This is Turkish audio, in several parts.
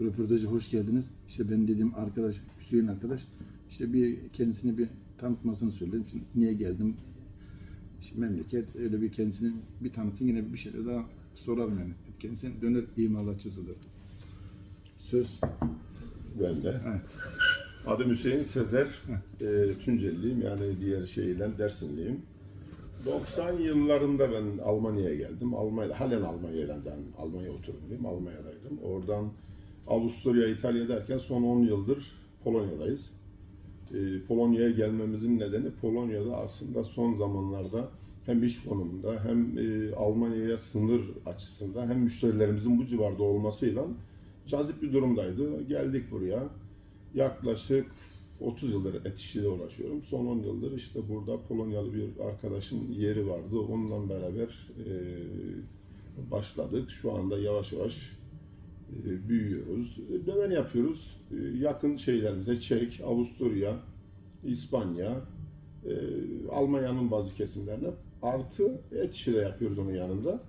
röportajı hoş geldiniz. İşte benim dediğim arkadaş, Hüseyin arkadaş, işte bir kendisini bir tanıtmasını söyledim. Şimdi niye geldim? İşte memleket öyle bir kendisini bir tanıtsın yine bir şeyler daha sorarım yani. Kendisi döner imalatçısıdır. Söz Ben de. Evet. Adım Hüseyin Sezer. E, Tuncelliyim yani diğer şeyle Dersimliyim. 90 yıllarında ben Almanya'ya geldim. Almanya, halen Almanya'dan Almanya oturumluyum. Almanya'daydım. Oradan Avusturya, İtalya derken son 10 yıldır Polonya'dayız. E, Polonya'ya gelmemizin nedeni Polonya'da aslında son zamanlarda hem iş konumunda hem e, Almanya'ya sınır açısından hem müşterilerimizin bu civarda olmasıyla cazip bir durumdaydı. Geldik buraya. Yaklaşık 30 yıldır et işiyle uğraşıyorum. Son 10 yıldır işte burada Polonyalı bir arkadaşın yeri vardı. Onunla beraber e, başladık. Şu anda yavaş yavaş büyüyoruz. E, Döner yapıyoruz. E, yakın şeylerimize Çek, Avusturya, İspanya, e, Almanya'nın bazı kesimlerine artı et işi de yapıyoruz onun yanında.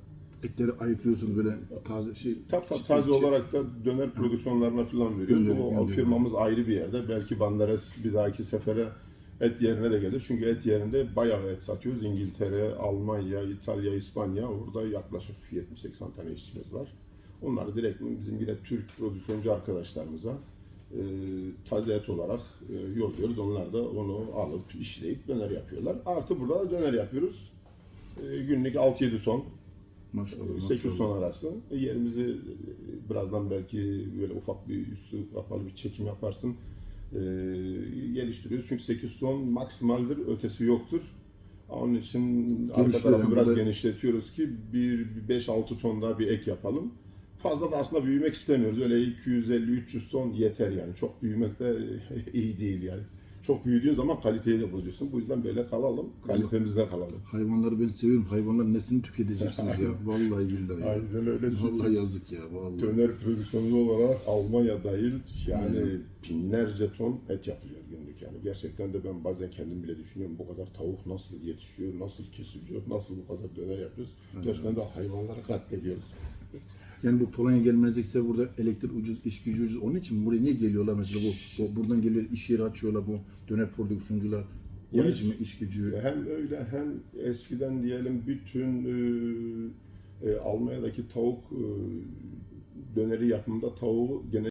etleri ayıklıyorsunuz böyle taze şey. Tap tap taze çift- olarak da döner prodüksiyonlarına falan veriyoruz. Gönderiyor, o, o firmamız ayrı bir yerde. Belki Banderas bir dahaki sefere et yerine de gelir. Çünkü et yerinde bayağı et satıyoruz. İngiltere, Almanya, İtalya, İspanya. Orada yaklaşık 70-80 tane işçimiz var. Onları direkt bizim yine Türk prodüksiyoncu arkadaşlarımıza e, taze et olarak e, yolluyoruz. Onlar da onu alıp işleyip döner yapıyorlar. Artı burada da döner yapıyoruz. E, günlük 6-7 ton. Maşallah. 8 maşallah. ton arası. E, Yerimizi e, birazdan belki böyle ufak bir üstü kapalı bir çekim yaparsın. E, geliştiriyoruz. Çünkü 8 ton maksimaldir, ötesi yoktur. Onun için arka tarafı biraz genişletiyoruz ki bir 5-6 ton daha bir ek yapalım. Fazla da aslında büyümek istemiyoruz. Öyle 250-300 ton yeter yani. Çok büyümek de iyi değil yani. Çok büyüdüğün zaman kaliteyi de bozuyorsun. Bu yüzden böyle kalalım, kalitemizde kalalım. Hayvanları ben seviyorum. Hayvanlar neslini tüketeceksiniz ya. Vallahi billahi. ya. Aynen öyle. Vallahi yazık ya. Vallahi. Döner prodüksiyonu olarak Almanya dahil yani binlerce ton et yapılıyor günlük yani. Gerçekten de ben bazen kendim bile düşünüyorum bu kadar tavuk nasıl yetişiyor, nasıl kesiliyor, nasıl bu kadar döner yapıyoruz. Gerçekten de hayvanları katlediyoruz. Yani bu Polonya gelmenizde ise burada elektrik ucuz, iş gücü ucuz. Onun için buraya niye geliyorlar mesela bu, bu buradan geliyor iş yeri açıyorlar bu döner prodüksiyoncular. Onun Ya için mi iş gücü? Hem öyle hem eskiden diyelim bütün e, e, Almanya'daki tavuk e, döneri yapımında tavuğu gene